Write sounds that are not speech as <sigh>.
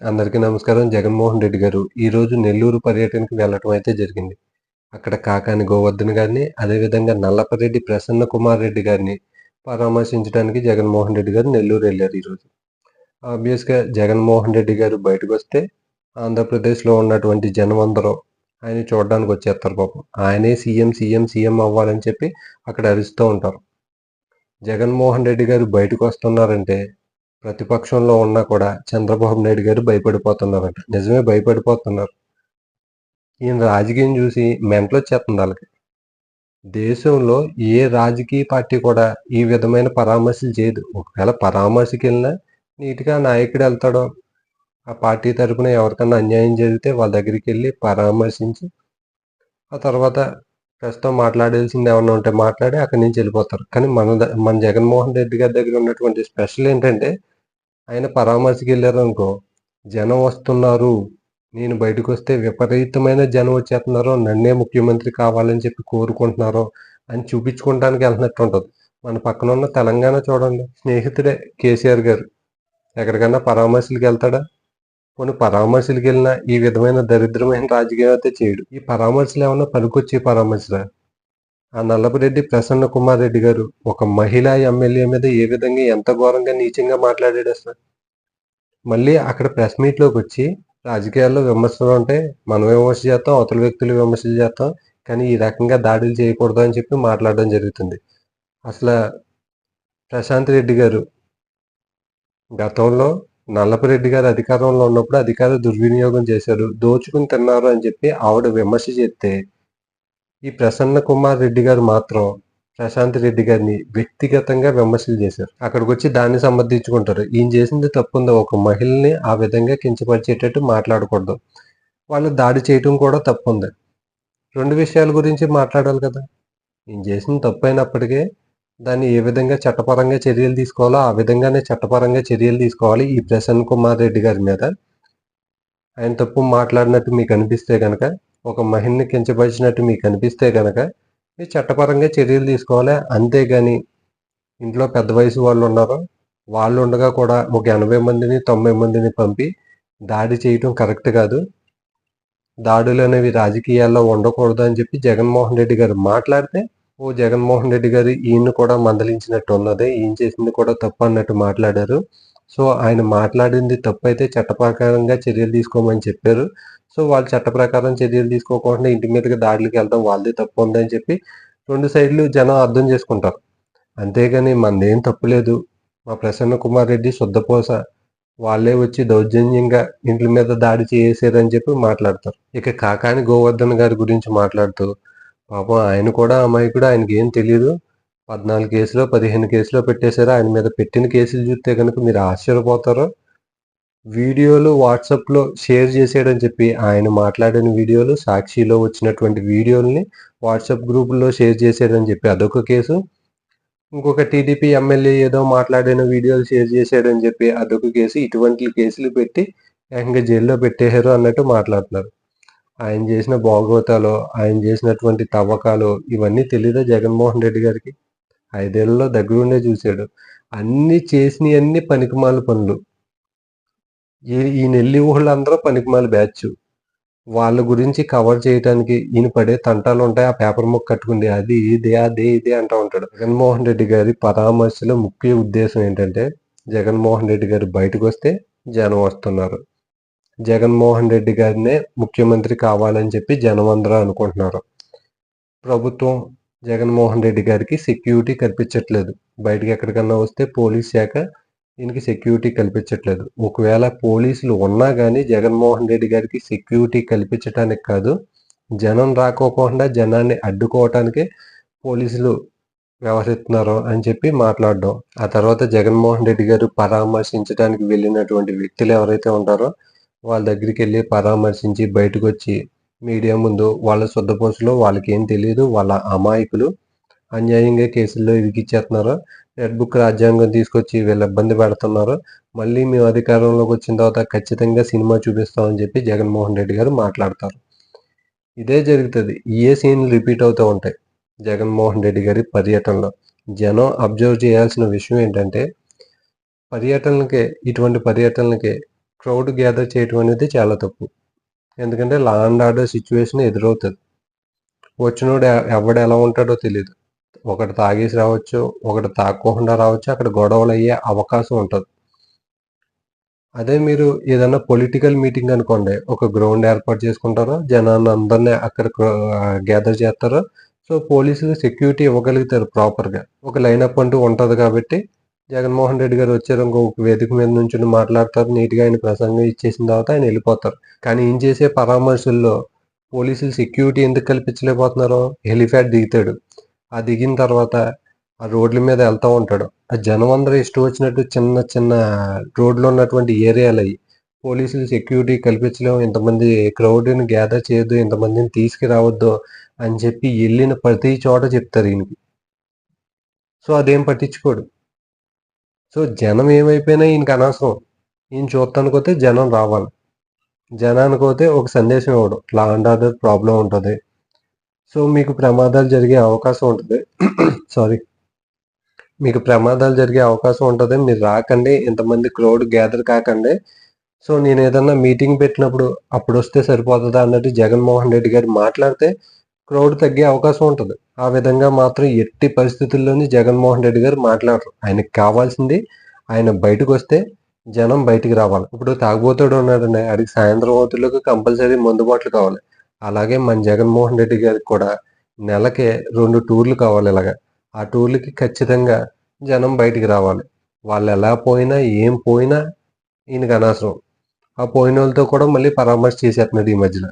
అందరికీ నమస్కారం. జగన్మోహన్ రెడ్డి గారు ఈరోజు నెల్లూరు పర్యటనకు వెళ్ళటం అయితే జరిగింది. అక్కడ కాకాని గోవర్ధన్ గారిని అదేవిధంగా నల్లపరెడ్డి ప్రసన్న కుమార్ రెడ్డి గారిని పరామర్శించడానికి జగన్మోహన్ రెడ్డి గారు నెల్లూరు వెళ్ళారు ఈరోజు ఆబ్వియస్గా జగన్మోహన్ రెడ్డి గారు బయటకు వస్తే ఆంధ్రప్రదేశ్లో ఉన్నటువంటి జనం అందరూ ఆయన చూడడానికి వచ్చేస్తారు పాపం. ఆయనే సీఎం సీఎం సీఎం అవ్వాలని చెప్పి అక్కడ అరుస్తూ ఉంటారు. జగన్మోహన్ రెడ్డి గారు బయటకు వస్తున్నారంటే ప్రతిపక్షంలో ఉన్నా కూడా చంద్రబాబు నాయుడు గారు భయపడిపోతున్నారంట. నిజమే భయపడిపోతున్నారు. ఈయన రాజకీయం చూసి మెంటలు వచ్చేస్తుంది వాళ్ళకి. దేశంలో ఏ రాజకీయ పార్టీ కూడా ఈ విధమైన పరామర్శలు చేయదు. ఒకవేళ పరామర్శకి వెళ్ళినా నీట్గా నాయకుడు వెళ్తాడో ఆ పార్టీ తరపున ఎవరికన్నా అన్యాయం జరిగితే వాళ్ళ దగ్గరికి వెళ్ళి పరామర్శించి ఆ తర్వాత ప్రస్తుతం మాట్లాడాల్సింది ఏమన్నా ఉంటే మాట్లాడి అక్కడి నుంచి వెళ్ళిపోతారు. కానీ మన మన జగన్మోహన్ రెడ్డి గారి దగ్గర ఉన్నటువంటి స్పెషల్ ఏంటంటే ఆయన పరామర్శకి వెళ్ళారనుకో జనం వస్తున్నారు. నేను బయటకు వస్తే విపరీతమైన జనం వచ్చేస్తున్నారో నన్నే ముఖ్యమంత్రి కావాలని చెప్పి కోరుకుంటున్నారో అని చూపించుకోవడానికి వెళ్తున్నట్టు ఉంటుంది మన పక్కన ఉన్న తెలంగాణ చూడండి. స్నేహితుడే కేసీఆర్ గారు. ఎక్కడికన్నా పరామర్శలకు వెళ్తాడా? కొన్ని పరామర్శలకు వెళ్ళినా ఈ విధమైన దరిద్రమైన రాజకీయం అయితే చేయడు. ఈ పరామర్శలు ఏమన్నా పనికొచ్చే పరామర్శలా? ఆ నల్లపరెడ్డి ప్రసన్న కుమార్ రెడ్డి గారు ఒక మహిళా ఎమ్మెల్యే మీద ఏ విధంగా ఎంత ఘోరంగా నీచంగా మాట్లాడాడు అసలు? మళ్ళీ అక్కడ ప్రెస్ మీట్లోకి వచ్చి రాజకీయాల్లో విమర్శలు ఉంటే మనం విమర్శ చేస్తాం అవతల వ్యక్తులు విమర్శలు చేస్తాం కానీ ఈ రకంగా దాడులు చేయకూడదు అని చెప్పి మాట్లాడడం జరుగుతుంది. అసలు ప్రశాంత్ రెడ్డి గారు గతంలో నల్లపరెడ్డి గారు అధికారంలో ఉన్నప్పుడు అధికార దుర్వినియోగం చేశారు దోచుకుని తిన్నారు అని చెప్పి ఆవిడ విమర్శ చేస్తే ఈ ప్రసన్న కుమార్ రెడ్డి గారు మాత్రం ప్రశాంత్ రెడ్డి గారిని వ్యక్తిగతంగా విమర్శలు చేశారు. అక్కడికి వచ్చి దాన్ని సమర్థించుకుంటారు ఈయన చేసింది తప్పుందా? ఒక మహిళని ఆ విధంగా కించపరిచేటట్టు మాట్లాడకూడదు. వాళ్ళు దాడి చేయటం కూడా తప్పుంది. రెండు విషయాల గురించి మాట్లాడాలి కదా? ఈయన చేసిన తప్పు అయినప్పటికీ దాన్ని ఏ విధంగా చట్టపరంగా చర్యలు తీసుకోవాలో ఆ విధంగానే చట్టపరంగా చర్యలు తీసుకోవాలి ఈ ప్రసన్న కుమార్ రెడ్డి గారి మీద. ఆయన తప్పు మాట్లాడినట్టు మీకు అనిపిస్తే కనుక ఒక మహిళని కించపరిచినట్టు మీకు అనిపిస్తే కనుక మీరు చట్టపరంగా చర్యలు తీసుకోవాలి. అంతేగాని ఇంట్లో పెద్ద వయసు వాళ్ళు ఉన్నారు. వాళ్ళు ఉండగా కూడా ఒక ఎనభై మందిని తొంభై మందిని పంపి దాడి చేయటం కరెక్ట్ కాదు. దాడులు అనేవి రాజకీయాల్లో ఉండకూడదు అని చెప్పి జగన్మోహన్ రెడ్డి గారు మాట్లాడితే ఓ జగన్మోహన్ రెడ్డి గారు ఈయన కూడా మందలించినట్టు ఉన్నది ఈయన చేసింది కూడా తప్పు అన్నట్టు మాట్లాడారు. సో ఆయన మాట్లాడింది తప్పు అయితే చట్టప్రకారంగా చర్యలు తీసుకోమని చెప్పారు. సో వాళ్ళు చట్ట ప్రకారం చర్యలు తీసుకోకుండా ఇంటి మీదకి దాడులకు వెళ్తాం వాళ్ళదే తప్పు ఉందని చెప్పి రెండు సైడ్లు జనం అర్థం చేసుకుంటారు. అంతేగాని మనదేం తప్పులేదు మా ప్రసన్న కుమార్ రెడ్డి శుద్ధపోస వాళ్ళే వచ్చి దౌర్జన్యంగా ఇంట్ల మీద దాడి చేసారని చెప్పి మాట్లాడతారు. ఇక కాకాని గోవర్ధన్ గారి గురించి మాట్లాడుతూ పాపం ఆయన కూడా అమాయకుడు ఆయనకి ఏం తెలియదు పద్నాలుగు కేసులో పదిహేను కేసులో పెట్టేశారు? ఆయన మీద పెట్టిన కేసులు చూస్తే కనుక మీరు ఆశ్చర్యపోతారు. వీడియోలు వాట్సాప్లో షేర్ చేసేయడని చెప్పి ఆయన మాట్లాడిన వీడియోలు సాక్షిలో వచ్చినటువంటి వీడియోల్ని వాట్సాప్ గ్రూపుల్లో షేర్ చేసేయడని చెప్పి అదొక కేసు. ఇంకొక టీడీపీ ఎమ్మెల్యే ఏదో మాట్లాడిన వీడియోలు షేర్ చేసేయడని చెప్పి అదొక కేసు. ఇటువంటి కేసులు పెట్టి ఏకంగా జైల్లో పెట్టేశారు అన్నట్టు మాట్లాడుతున్నారు. ఆయన చేసిన భాగవతాలు ఆయన చేసినటువంటి తవ్వకాలు ఇవన్నీ తెలీదా జగన్మోహన్ రెడ్డి గారికి? ఐదేళ్ళలో దగ్గరుండే చూశాడు. అన్ని చేసినవన్నీ పనికిమాల పనులు. ఈ ఈ నెల్లి ఊళ్ళందరూ పనికిమాల బ్యాచ్. వాళ్ళ గురించి కవర్ చేయడానికి ఈయన పడే తంటాలు ఉంటాయి. ఆ పేపర్ ముక్క కట్టుకుంది. అది ఇదే అదే ఇదే అంటూ ఉంటాడు. జగన్మోహన్ రెడ్డి గారి పరామర్శలో ముఖ్య ఉద్దేశం ఏంటంటే జగన్మోహన్ రెడ్డి గారు బయటకు వస్తే జనం వస్తున్నారు. జగన్మోహన్ రెడ్డి గారినే ముఖ్యమంత్రి కావాలని చెప్పి జనం అందరూ అనుకుంటున్నారు. ప్రభుత్వం జగన్మోహన్ రెడ్డి గారికి సెక్యూరిటీ కల్పించట్లేదు. బయటకు ఎక్కడికన్నా వస్తే పోలీస్ శాఖ దీనికి సెక్యూరిటీ కల్పించట్లేదు. ఒకవేళ పోలీసులు ఉన్నా కానీ జగన్మోహన్ రెడ్డి గారికి సెక్యూరిటీ కల్పించడానికి కాదు జనం రాకోకుండా జనాన్ని అడ్డుకోవటానికే పోలీసులు వ్యవహరిస్తున్నారు అని చెప్పి మాట్లాడడం. ఆ తర్వాత జగన్మోహన్ రెడ్డి గారు పరామర్శించడానికి వెళ్ళినటువంటి వ్యక్తులు ఎవరైతే ఉంటారో వాళ్ళ దగ్గరికి వెళ్ళి పరామర్శించి బయటకు వచ్చి మీడియా ముందు వాళ్ళ శుద్ధపోసులో వాళ్ళకి ఏం తెలియదు వాళ్ళ అమాయకులు అన్యాయంగా కేసుల్లో ఇరికిచ్చేస్తున్నారు. రెడ్ బుక్ రాజ్యాంగం తీసుకొచ్చి వీళ్ళు ఇబ్బంది పెడుతున్నారు. మళ్ళీ మేము అధికారంలోకి వచ్చిన తర్వాత ఖచ్చితంగా సినిమా చూపిస్తామని చెప్పి జగన్మోహన్ రెడ్డి గారు మాట్లాడతారు. ఇదే జరుగుతుంది. ఏ సీన్లు రిపీట్ అవుతూ ఉంటాయి? జగన్మోహన్ రెడ్డి గారి పర్యటనలో. జనం అబ్జర్వ్ చేయాల్సిన విషయం ఏంటంటే పర్యటనలకే ఇటువంటి పర్యటనలకే క్రౌడ్ గ్యాదర్ చేయటం అనేది చాలా తప్పు. ఎందుకంటే లా అండ్ ఆర్డర్ సిచ్యువేషన్ ఎదురవుతుంది. వచ్చినోడు ఎవడు ఎలా ఉంటాడో తెలియదు ఒకటి తాగేసి రావచ్చు ఒకటి తాగకుండా రావచ్చు అక్కడ గొడవలు అయ్యే అవకాశం ఉంటుంది. అదే మీరు ఏదైనా పొలిటికల్ మీటింగ్ అనుకోండి ఒక గ్రౌండ్ ఏర్పాటు చేసుకుంటారో జనాన్ని అందరినీ అక్కడ గ్యాదర్ చేస్తారు సో పోలీసులు సెక్యూరిటీ ఇవ్వగలుగుతారు ప్రాపర్గా ఒక లైనప్ అంటూ ఉంటుంది కాబట్టి జగన్మోహన్ రెడ్డి గారు వచ్చారు ఇంకొక వేదిక మీద నుంచి మాట్లాడతారు. నీట్గా ఆయన ప్రసంగం ఇచ్చేసిన తర్వాత ఆయన వెళ్ళిపోతారు. కానీ ఏం చేసే పరామర్శల్లో పోలీసులు సెక్యూరిటీ ఎందుకు కల్పించలేకపోతున్నారో హెలిప్యాడ్ దిగుతాడు. ఆ దిగిన తర్వాత ఆ రోడ్ల మీద వెళ్తూ ఉంటాడు. ఆ జనం అందరూ ఇష్టం వచ్చినట్టు చిన్న చిన్న రోడ్లో ఉన్నటువంటి ఏరియాలు అయ్యి పోలీసులు సెక్యూరిటీ కల్పించలేము ఇంతమంది క్రౌడ్ని గ్యాదర్ చేయొద్దు ఇంతమందిని తీసుకురావద్దు అని చెప్పి వెళ్ళిన ప్రతి చోట చెప్తారు ఈయనకి. సో అదేం పట్టించుకోడు. సో జనం ఏమైపోయినా ఈయనకి అనవసరం. ఈయన చూడటానికి పోతే జనం రావాలి. జనానికి పోతే ఒక సందేశం ఇవ్వడం. లా అండ్ ఆర్డర్ ప్రాబ్లం ఉంటుంది. సో మీకు ప్రమాదాలు జరిగే అవకాశం ఉంటుంది. సారీ <clears throat> మీకు ప్రమాదాలు జరిగే అవకాశం ఉంటుంది. మీరు రాకండి. ఇంతమంది క్రౌడ్ గ్యాదర్ కాకండి. సో నేను ఏదన్నా మీటింగ్ పెట్టినప్పుడు అప్పుడు వస్తే సరిపోతుందా అన్నట్టు జగన్మోహన్ రెడ్డి గారు మాట్లాడితే క్రౌడ్ తగ్గే అవకాశం ఉంటుంది. ఆ విధంగా మాత్రం ఎట్టి పరిస్థితుల్లోని జగన్మోహన్ రెడ్డి గారు మాట్లాడరు. ఆయనకి కావాల్సింది ఆయన బయటకు వస్తే జనం బయటికి రావాలి. ఇప్పుడు తాగుబోతాడు ఉన్నాడండి. ఆడికి సాయంత్రం అవుతులకు కంపల్సరీ మందు బాటలు కావాలి. అలాగే మన జగన్మోహన్ రెడ్డి గారికి కూడా నెలకే రెండు టూర్లు కావాలి ఇలాగా. ఆ టూర్లకి ఖచ్చితంగా జనం బయటికి రావాలి. వాళ్ళు ఎలా పోయినా ఏం పోయినా ఈయనకి అనవసరం. ఆ పోయిన వాళ్ళతో కూడా మళ్ళీ పరామర్శ చేసేస్తున్నాడు ఈ మధ్యన.